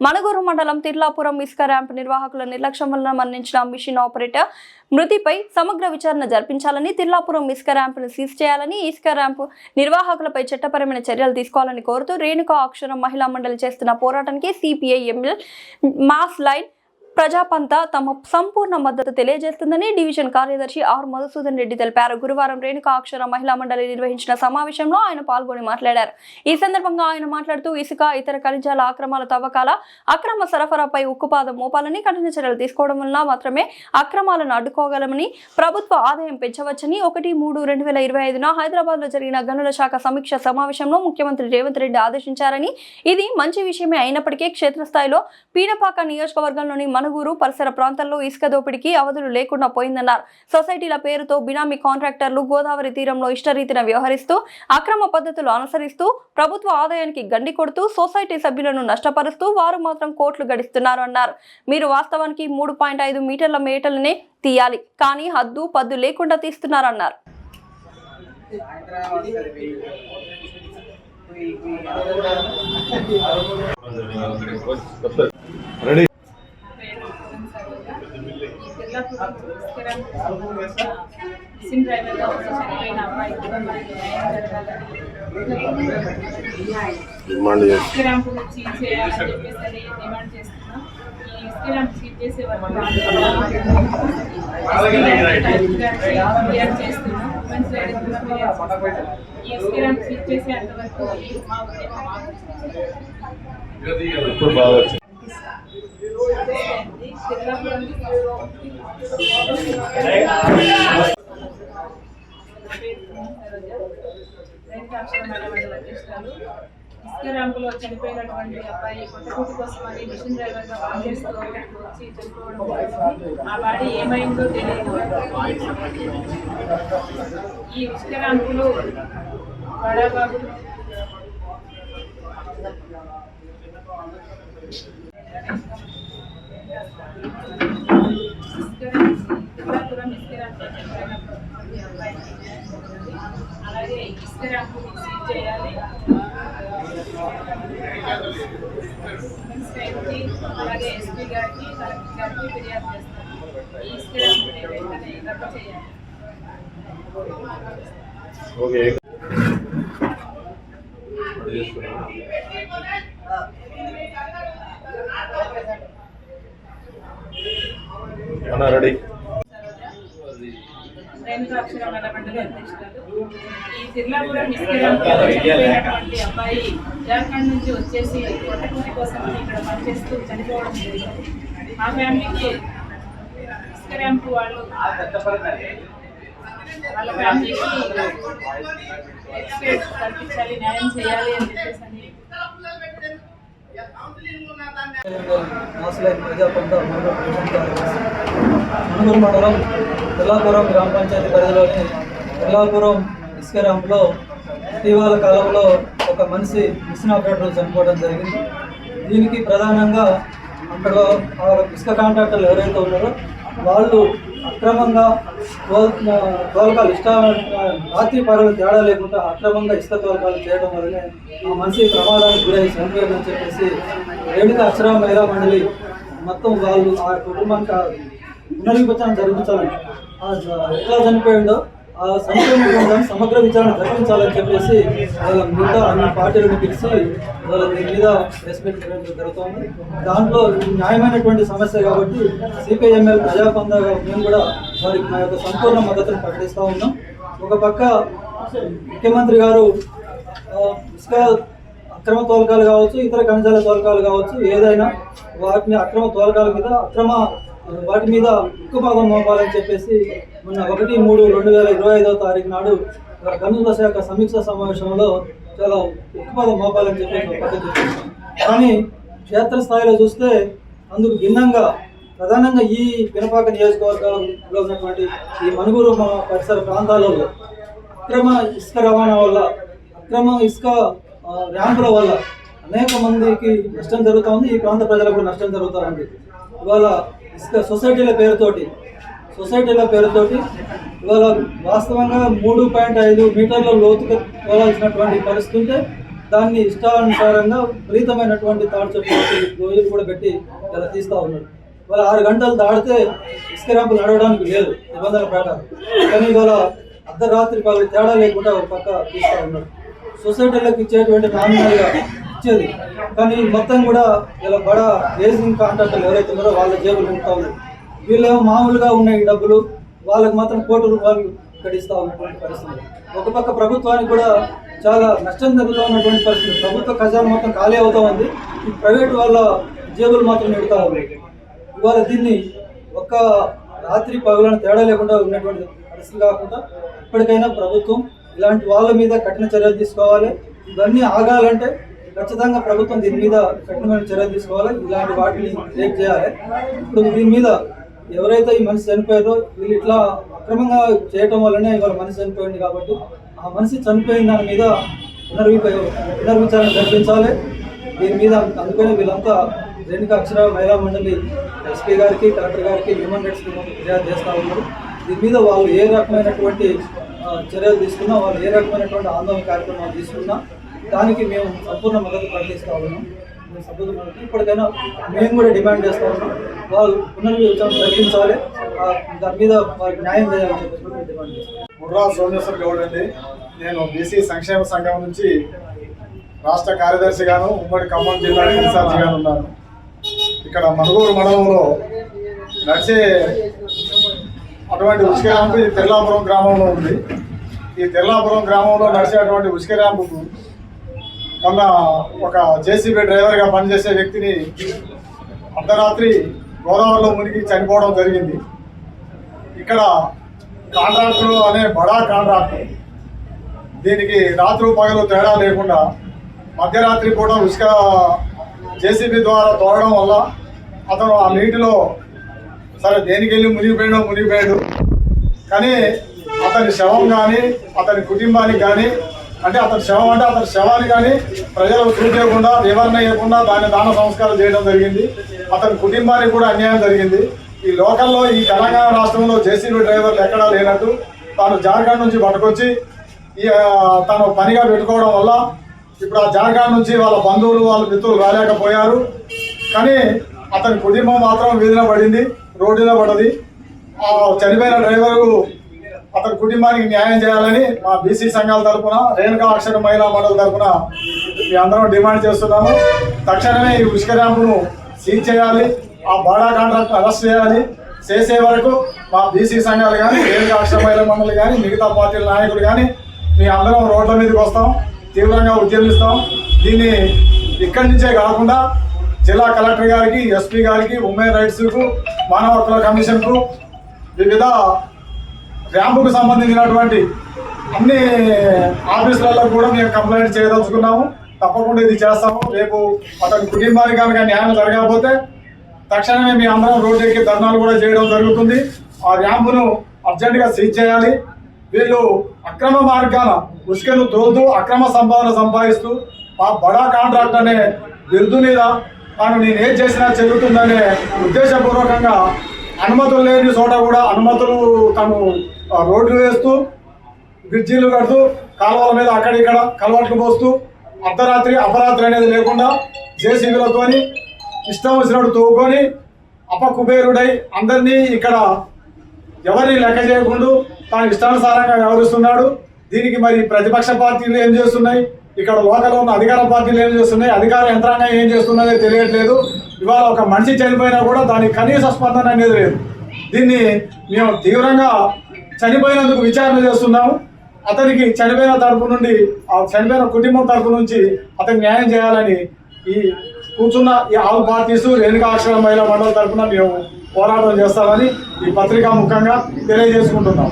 మణగూరు మండలం తిర్లాపురం ఇసుక ర్యాంప్ నిర్వాహకుల నిర్లక్ష్యం వలన మరణించిన మిషన్ ఆపరేటర్ మృతిపై సమగ్ర విచారణ జరిపించాలని తిర్లాపురం ఇసుక ర్యాంపును సీజ్ చేయాలని ఇసుక ర్యాంపు నిర్వాహకులపై చట్టపరమైన చర్యలు తీసుకోవాలని కోరుతూ రేణుకా అక్షరం మహిళా మండలి చేస్తున్న పోరాటానికి CPI ML mass line Prajapantha తమ సంపూర్ణ మద్దతు తెలియజేస్తుందని డివిజన్ కార్యదర్శి ఆర్ మధుసూదన్ రెడ్డి తెలిపారు. గురువారం రేణుకా అక్షర మహిళా మండలి నిర్వహించిన సమావేశంలో ఆయన పాల్గొని మాట్లాడారు. ఈ సందర్భంగా ఆయన మాట్లాడుతూ ఇసుక ఇతర ఖనిజాల అక్రమాల తవ్వకాల అక్రమ సరఫరాపై ఉక్కుపాదం మోపాలని కఠిన చర్యలు తీసుకోవడం వలన మాత్రమే అక్రమాలను అడ్డుకోగలమని ప్రభుత్వ ఆదాయం పెంచవచ్చని ఒకటి మూడు రెండు వేల ఇరవై ఐదున హైదరాబాద్లో జరిగిన గనుల శాఖ సమీక్ష సమావేశంలో ముఖ్యమంత్రి రేవంత్ రెడ్డి ఆదేశించారని ఇది మంచి విషయమే అయినప్పటికీ క్షేత్రస్థాయిలో పీడపాక నియోజకవర్గంలోని మనుగూరు పరిసర ప్రాంతాల్లో ఇసుక దోపిడీకి అవధులు లేకుండా పోయిందన్నారు. సొసైటీల పేరుతో బినామీ కాంట్రాక్టర్లు గోదావరి తీరంలో ఇష్టరీతిన వ్యవహరిస్తూ అక్రమ పద్ధతులు అనుసరిస్తూ ప్రభుత్వ ఆదాయానికి గండి కొడుతూ సొసైటీ సభ్యులను నష్టపరుస్తూ వారు మాత్రం కోట్లు గడిస్తున్నారు అన్నారు. మీరు వాస్తవానికి మూడు పాయింట్ ఐదు మీటర్ల మేటలనే తీయాలి. కానీ హద్దు పద్దు లేకుండా తీస్తున్నారన్నారు. రెడీ మిషన్ డ్రైవర్గా ఉండి చనిపోయిన అబ్బాయికి మనకి న్యాయం జరగాలని డిమాండ్ చేసి ఇసుక ర్యాంపు చీజ్ చేయాలని చెప్పేసి అది డిమాండ్ చేస్తున్నాం ఈ ఇసుక ర్యాంప్ చీజ్ చేసే వరకు ఫిర్యాదు చేస్తున్నాం ఉమెన్స్ రైడర్ కూడా ఫిర్యాదు చేస్తున్నాం. ఈ ఇసుక ర్యాంప్ చీజ్ చేసేంత వరకు మా ఉద్యమం ఆగుతుంది. ఇప్పుడు బాగా ఇసుక ర్యాంపులో చనిపోయినటువంటి అబ్బాయి కొట్టకూటి అని మిషన్ డ్రైవర్గా పనిచేస్తూ వచ్చి చనిపోవడం ఆ బాడీ ఏమైందో తెలియదు. ఈ ఇసుక ర్యాంపులు బడాబాబు తిరుపతిపురం ఇస్కిరాంపులో అలాగే చేయాలి అలాగే ఎస్పీ గారికి కలెక్టర్ గారికి ఫిర్యాదు చేస్తాను ఈ ఇస్కిరాంపుని వెంటనే రద్దు చేయాలి ఓకే రెడీ రేణుకా మండలి అధ్యక్షురాలు ఈ చనిపోయినటువంటి అబ్బాయి జార్ఖండ్ నుంచి వచ్చేసి కొట్టకూటి కోసం ఇక్కడ పనిచేస్తూ చనిపోవడం జరిగింది. మా ఫ్యామిలీకి ఇసుక ర్యాంపు వాళ్ళు వాళ్ళ ఫ్యామిలీకి ఎక్స్పేస్ కల్పించాలి న్యాయం చేయాలి అని చెప్పేసి అని నాసులైన ప్రజాపంత మండల మండలం తెల్లాపురం గ్రామ పంచాయతీ పరిధిలోని తెల్లాపురం ఇస్కరాంలో ఇటీవల కాలంలో ఒక మనిషి మిషన్ ఆపరేటర్ చనిపోవడం జరిగింది. దీనికి ప్రధానంగా అక్కడ ఇసుక కాంట్రాక్టర్లు ఎవరైతే ఉన్నారో వాళ్ళు అక్రమంగా తోలకాలు ఇష్ట రాత్రి పగలు తేడా లేకుండా అక్రమంగా ఇసుక తోలకాలు చేయడం వల్లనే ఆ మనిషి ప్రమాదానికి గురై చనిపోయిందని చెప్పేసి రేణుక అక్షర మహిళా మండలి మొత్తం వాళ్ళు ఆ కుటుంబానికి ఆ పునర్విభజన జరిపించాలని ఎట్లా చనిపోయిందో సమగ్ర విచారణ జరిపించాలని చెప్పేసి వాళ్ళ మిగతా అన్ని పార్టీలను పిలిచి వాళ్ళ దీని మీద ప్రెస్ మీట్ జరుగుతోంది జరుగుతుంది. దాంట్లో న్యాయమైనటువంటి సమస్య కాబట్టి సిపిఐఎంఎల్ ప్రజాపందగా మేము కూడా వారికి మా యొక్క సంపూర్ణ మద్దతును ప్రకటిస్తూ ఉన్నాం. ఒక పక్క ముఖ్యమంత్రి గారు ఇసుక అక్రమ తోలకాలు కావచ్చు ఇతర ఖనిజాల తోలకాలు కావచ్చు ఏదైనా వాటిని అక్రమ తోలకాల మీద అక్రమ వాటి మీద ఉక్కుపాదం మోపాలని చెప్పేసి మొన్న ఒకటి మూడు రెండు వేల ఇరవై ఐదవ తారీఖు నాడు గనుల శాఖ సమీక్ష సమావేశంలో చాలా ఉక్కుపాదం మోపాలని చెప్పి పద్ధతి కానీ క్షేత్రస్థాయిలో చూస్తే అందుకు భిన్నంగా ప్రధానంగా ఈ పినపాక నియోజకవర్గంలో ఉన్నటువంటి ఈ మనుగురు మా పరిసర ప్రాంతాలలో అక్రమ ఇసుక రవాణా వల్ల అక్రమ ఇసుక ర్యాంపుల వల్ల అనేక మందికి నష్టం జరుగుతూ ఉంది. ఈ ప్రాంత ప్రజలకు నష్టం జరుగుతూ ఉంది. ఇవాళ ఇసుక సొసైటీల పేరుతోటి సొసైటీల పేరుతోటి ఇవాళ వాస్తవంగా మూడు పాయింట్ ఐదు మీటర్ల లోతుగా తోలాల్సినటువంటి పరిస్థితి ఉంటే దాన్ని ఇష్టానుసారంగా విపరీతమైనటువంటి తాడు రోజులు కూడా పెట్టి ఇలా తీస్తూ ఉన్నారు. ఇవాళ ఆరు గంటలు దాడితే ఇసుక ర్యాంపులు నడవడానికి లేదు నిబంధనల ప్రకారం. కానీ ఇవాళ అర్ధరాత్రి పగలు తేడా లేకుండా ఒక పక్క తీస్తూ ఉన్నారు. సొసైటీలకు ఇచ్చేటువంటి నామినల్గా ఇచ్చేది. కానీ మొత్తం కూడా ఇలా బడా రేసింగ్ కాంట్రాక్టర్లు ఎవరైతే ఉన్నారో వాళ్ళ జేబులు నింపుతా ఉన్నారు. వీళ్ళు మామూలుగా ఉన్నాయి డబ్బులు వాళ్ళకి మాత్రం కోటి రూపాయలు కడిస్తూ ఉన్నటువంటి పరిస్థితి. ఒక పక్క ప్రభుత్వానికి కూడా చాలా నష్టం జరుగుతూ ఉన్నటువంటి పరిస్థితి. ప్రభుత్వ ఖజానా మొత్తం ఖాళీ అవుతా ఉంది. ఈ ప్రైవేట్ వాళ్ళ జేబులు మాత్రం నిడుతూ ఉన్నాయి. ఇవాళ దీన్ని ఒక్క రాత్రి పగులను తేడా లేకుండా ఉన్నటువంటి పరిస్థితి కాకుండా ఇప్పటికైనా ప్రభుత్వం ఇలాంటి వాళ్ళ మీద కఠిన చర్యలు తీసుకోవాలి. ఇవన్నీ ఆగాలంటే ఖచ్చితంగా ప్రభుత్వం దీని మీద కఠినమైన చర్యలు తీసుకోవాలి. ఇలాంటి వాటిని చేయాలి. ఇప్పుడు దీని మీద ఎవరైతే ఈ మనిషి చనిపోయారో వీళ్ళు ఇట్లా అక్రమంగా చేయటం వల్లనే ఇవాళ మనిషి చనిపోయింది కాబట్టి ఆ మనిషి చనిపోయిన దాని మీద పునర్విప పునర్విచారణ జరిపించాలి. దీని మీద అందుకని వీళ్ళంతా రేణుక అక్షర మహిళా మండలి ఎస్పీ గారికి కలెక్టర్ గారికి హ్యూమన్ రైట్స్ ఫిర్యాదు చేస్తూ ఉన్నారు. దీని మీద వాళ్ళు ఏ రకమైనటువంటి చర్యలు తీసుకున్నా వాళ్ళు ఏ రకమైనటువంటి ఆందోళన కార్యక్రమాలు తీసుకున్నా దానికి మేము సంపూర్ణ మద్దతు ప్రకటిస్తూ ఉన్నాం. మేము ఇప్పటికైనా మేము కూడా డిమాండ్ చేస్తూ ఉన్నాం. వాళ్ళు పునర్విచారణ జరిపించాలి దాని మీద వారికి న్యాయం చేయాలని చెప్పి మేము డిమాండ్ చేస్తాం. సోమేశ్వర్ గౌడ్ అండి. నేను బీసీ సంక్షేమ సంఘం నుంచి రాష్ట్ర కార్యదర్శిగాను ఉమ్మడి ఖమ్మం జిల్లా ఇన్ఛార్జిగాను ఉన్నాను. ఇక్కడ మనుగూరు మండలంలో నడిచే అటువంటి ఉసుక ర్యాంపు ఈ తెల్లాపురం గ్రామంలో ఉంది. ఈ తెల్లాపురం గ్రామంలో నడిచేటువంటి ఉసుక ర్యాంపుకు మొన్న ఒక జేసీబీ డ్రైవర్గా పనిచేసే వ్యక్తిని అర్ధరాత్రి గోదావరిలో మునిగి చనిపోవడం జరిగింది. ఇక్కడ కాంట్రాక్టర్ అనే బడా కాంట్రాక్టర్ దీనికి రాత్రి పగలు తేడా లేకుండా మధ్యరాత్రి పూట ఉసుక జేసీబీ ద్వారా తోడడం వల్ల అతను ఆ నీటిలో సరే దేనికి వెళ్ళి మునిగిపోయాడో మునిగిపోయాడు. కానీ అతని శవం కానీ అతని కుటుంబానికి కానీ అంటే అతని శవం అంటే అతని శవాన్ని కానీ ప్రజలకు చూపించకుండా వివరణ ఇవ్వకుండా దాన్ని దాన సంస్కారం చేయడం జరిగింది. అతని కుటుంబానికి కూడా అన్యాయం జరిగింది. ఈ లోకల్లో ఈ తెలంగాణ రాష్ట్రంలో జేసీబీ డ్రైవర్లు ఎక్కడా లేనట్టు తాను జార్ఖండ్ నుంచి పట్టుకొచ్చి ఈ తను పనిగా పెట్టుకోవడం వల్ల ఇప్పుడు ఆ జార్ఖండ్ నుంచి వాళ్ళ బంధువులు వాళ్ళ మిత్రులు రాలేకపోయారు. కానీ అతని కుటుంబం మాత్రం వీధిన పడింది రోడ్డున పడది ఆ చనిపోయిన డ్రైవరు అతని కుటుంబానికి న్యాయం చేయాలని మా బీసీ సంఘాల తరపున రేణుకా అక్షర మహిళా మండలి తరపున మీ అందరం డిమాండ్ చేస్తున్నాము. తక్షణమే ఈ ఉష్క ర్యాంపును సీజ్ చేయాలి. ఆ బాడా కాంట్రాక్ట్ అరెస్ట్ చేయాలి. చేసే వరకు మా బీసీ సంఘాలు కానీ రేణుకా అక్షర మహిళా మండలి కానీ మిగతా పార్టీల నాయకులు కానీ మీ అందరం రోడ్ల మీదకి వస్తాం. తీవ్రంగా ఉద్యమిస్తాం దీన్ని ఇక్కడి నుంచే కాకుండా జిల్లా కలెక్టర్ గారికి ఎస్పీ గారికి ఉమెన్ రైట్స్కు మానవ హక్కుల కమిషన్కు వివిధ ర్యాంపుకు సంబంధించినటువంటి అన్ని ఆఫీసులలో కూడా మేము కంప్లైంట్ చేయదలుచుకున్నాము. తప్పకుండా ఇది చేస్తాము. రేపు అతని కుటుంబానికి కనుక న్యాయం జరగకపోతే తక్షణమే మీ అందరం రోడ్డు ధర్నాలు కూడా చేయడం జరుగుతుంది. ఆ ర్యాంపును అర్జెంటుగా సీజ్ చేయాలి. వీళ్ళు అక్రమ మార్గాన ఉసుకను తోలుతూ అక్రమ సంపాదన సంపాదిస్తూ ఆ బడా కాంట్రాక్ట్ అనే బిరుదు మీద తాను నేను ఏం చేసినా చెల్లుతుందనే ఉద్దేశపూర్వకంగా అనుమతులు లేని చోట కూడా అనుమతులు తను రోడ్లు వేస్తూ బ్రిడ్జీలు కడుతూ కాలువల మీద అక్కడిక్కడ కలవట్లు పోస్తూ అర్ధరాత్రి అపరాత్రి అనేది లేకుండా జేసీబీలతోని ఇష్టం వచ్చినట్టు తవ్వుకొని అపకుబేరుడై అందరినీ ఇక్కడ ఎవరిని లెక్క చేయకుండా తాను ఇష్టానుసారంగా వ్యవహరిస్తున్నాడు. దీనికి మరి ప్రతిపక్ష పార్టీలు ఏం చేస్తున్నాయి? ఇక్కడ లోకల్లో ఉన్న అధికార పార్టీలు ఏం చేస్తున్నాయి? అధికార యంత్రాంగం ఏం చేస్తున్నదో తెలియట్లేదు. ఇవాళ ఒక మనిషి చనిపోయినా కూడా దానికి కనీస స్పందన అనేది లేదు. దీన్ని మేము తీవ్రంగా చనిపోయినందుకు విచారణ చేస్తున్నాము. అతనికి చనిపోయిన తరపు నుండి ఆ చనిపోయిన కుటుంబం తరపు నుంచి అతనికి న్యాయం చేయాలని ఈ కూర్చున్న ఈ ఆల్ పార్టీస్ రేణుకాక్షర మహిళా మండలి తరపున మేము పోరాటం చేస్తామని ఈ పత్రికా ముఖంగా తెలియజేసుకుంటున్నాం.